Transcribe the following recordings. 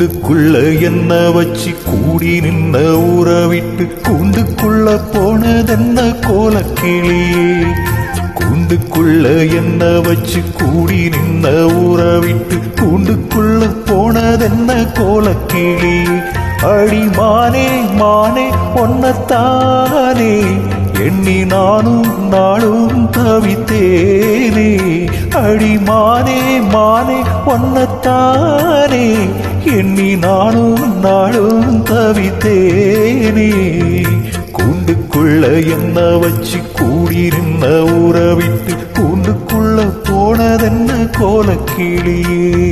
கூண்டுக்குள்ள என்ன வச்சு கூடி நின்ன ஊரை கூண்டுக்குள்ள போனதென்ன கோலக்கிளியே கூண்டுக்குள்ள என்ன வச்சு கூடி நின்ன ஊரை கூண்டுக்குள்ள போனதென்ன கோலக்கிளி? அடி மானே மானே ஒன்னத்தானே எண்ணி நானும் நாளும் தவித்தேனே. அடி மானே மானே ஒன்னத்தானே எண்ணி நானும் நாளும் தவித்தேனே. கூண்டுக்குள்ள என்ன வச்சு கூடியிருந்த ஊரை விட்டு கூண்டுக்குள்ள போனதென்ன கோலக்கிளியே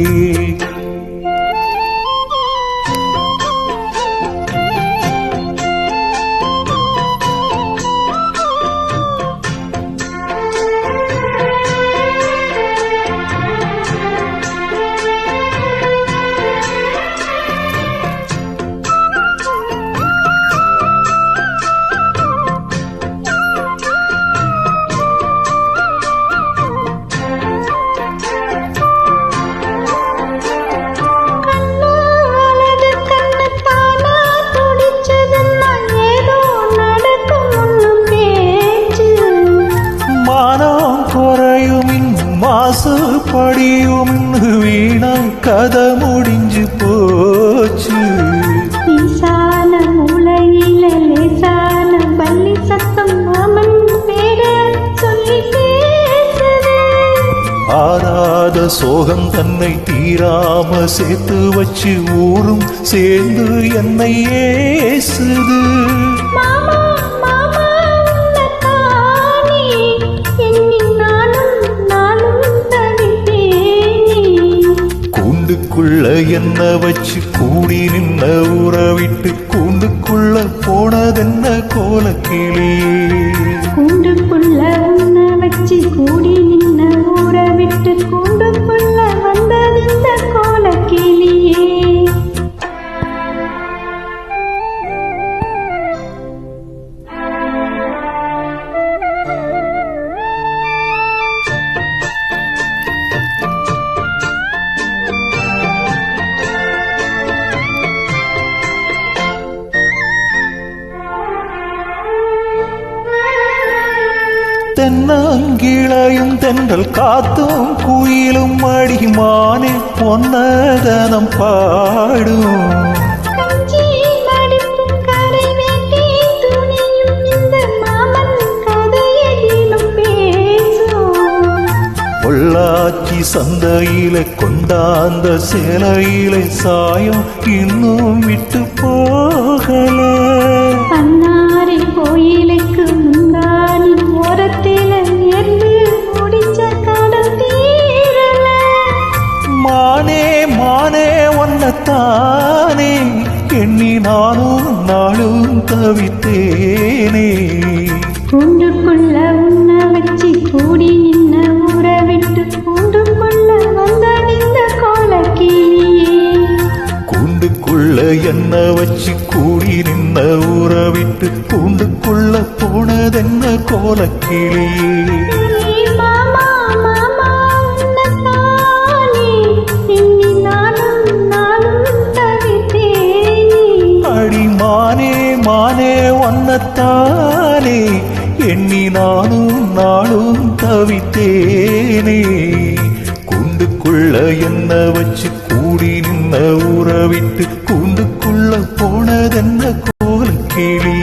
மாசு படியும் இன்னும் வீணாய் கதை முடிஞ்சு போச்சு. ஈசான மூலையில லேசான பள்ளி சத்தம் மாமன் பேர சொல்லி ஆறாத சோகம் தன்னை தீராம சேர்த்து வச்சு ஊரும் சேர்ந்து என்னை ஏசுது. மாமா! கூண்டுக்குள்ள என்ன வச்சு கூடி நின்ன உறவிட்டு கூண்டுக்குள்ள போனதென்ன கோலக்கிளியே கரை வேட்டி துணியும் இந்த மாமன் கதையிலும் பேசும். பொள்ளாச்சி சந்தையில கொண்டாந்த சேலையில சாயம் இன்னும் விட்டு போகல நாளும் தவித்தேனே. கூண்டுக்குள்ள உன்ன வச்சு கூடி நின்ன ஊரை விட்டு கூண்டுக்குள்ள வந்தடிந்த கோலக்கிளியே கூண்டுக்குள்ள என்ன வச்சு கூடி நின்ன ஊரை விட்டு கூண்டுக்குள்ள போனதென்ன கோலக்கிளியே ஒன்னத்தானே எண்ணி நானும் நாளும் தவித்தேனே. கூண்டுக்குள்ள என்ன வச்சு கூடி நின்ன உறவிட்டு விட்டு கூண்டுக்குள்ள போனதென்ன கேளி